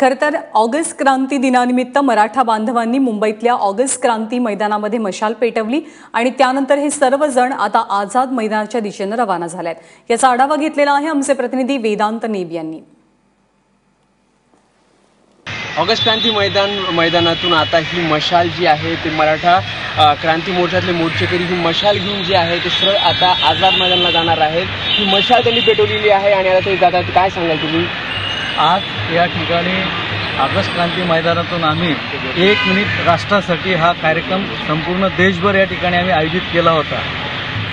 खरं तर ऑगस्ट क्रांती दिनानिमित्त मराठा बांधवांनी मुंबईतल्या ऑगस्ट क्रांती मैदानामध्ये मशाल पेटवली आणि त्यानंतर हे सर्वजण आता आझाद मैदानाच्या दिशेनं रवाना झालेत. याचा आढावा घेतलेला आहे आमचे प्रतिनिधी वेदांत नेब यांनी. ऑगस्ट क्रांती मैदान मैदानातून आता ही मशाल जी आहे ते मराठा क्रांती मोर्चातले मोर्चेकरी ही मशाल घेऊन जी आहे ते सरळ आता आझाद मैदानाला जाणार आहेत. ही मशाल त्यांनी पेटवलेली आहे आणि आता ते जातात. काय सांगाल तुम्ही? आज या ठिकाणी ऑगस्ट क्रांती मैदानातून आम्ही एक मिनिट राष्ट्रासाठी हा कार्यक्रम संपूर्ण देशभर या ठिकाणी आम्ही आयोजित केला होता.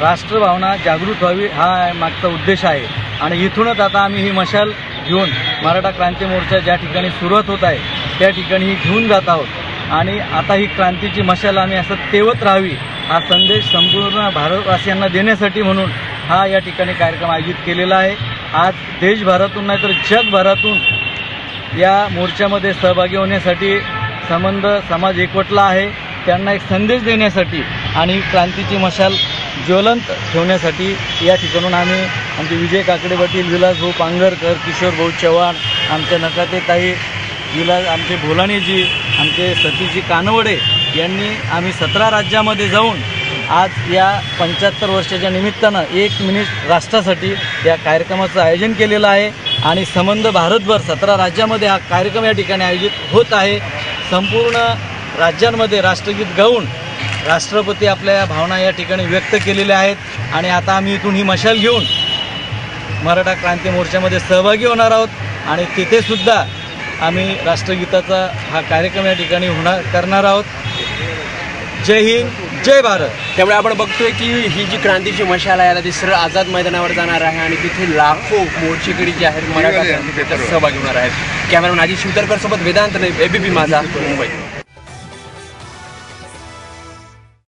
राष्ट्रभावना जागृत व्हावी हा मागचा उद्देश आहे. आणि इथूनच आता आम्ही ही मशाल घेऊन मराठा क्रांती मोर्चा ज्या ठिकाणी सुरुवात होत आहे त्या ठिकाणी ही घेऊन जात आहोत. आणि आता ही क्रांतीची मशाल आम्ही असं तेवत राहावी हा संदेश संपूर्ण भारतवासियांना देण्यासाठी म्हणून हा या ठिकाणी कार्यक्रम आयोजित केलेला आहे. आज देशभरातून नाही तर जगभरातून या मोर्चामध्ये सहभागी होण्यासाठी संबंध समाज एकवटला आहे. त्यांना एक संदेश देण्यासाठी आणि क्रांतीची मशाल ज्वलंत ठेवण्यासाठी या ठिकाणून आम्ही आमचे विजय काकडे पाटील विलासभाऊ पांगरकर किशोर भाऊ चव्हाण आमच्या नकातेताई विलास आमचे भोलाणीजी आमचे सतीजी कानवडे यांनी आम्ही सतरा राज्यामध्ये जाऊन आज या पंच्याहत्तर वर्षाच्या निमित्तानं एक मिनिट राष्ट्रासाठी या कार्यक्रमाचं आयोजन केलेलं आहे आणि संबंध भारतभर सतरा राज्यामध्ये हा कार्यक्रम या ठिकाणी आयोजित होत आहे. संपूर्ण राज्यांमध्ये राष्ट्रगीत गाऊन राष्ट्रपती आपल्या या भावना या ठिकाणी व्यक्त केलेल्या आहेत आणि आता आम्ही इथून ही मशाल घेऊन मराठा क्रांती मोर्चामध्ये सहभागी होणार आहोत आणि तिथेसुद्धा आम्ही राष्ट्रगीताचा हा कार्यक्रम या ठिकाणी होणार करणार आहोत. जय हिंद जय भारत. त्यामुळे आपण बघतोय की ही जी क्रांतीची मशाल आहे आता ती सरळ आझाद मैदानावर जाणार आहे आणि तिथे लाखो मोर्चेकरी जे आहेत मराठा सहभागी होणार आहेत. कॅमेरामॅन आजी शिवतरकर सोबत वेदांत नाही एबीपी माझा मुंबई.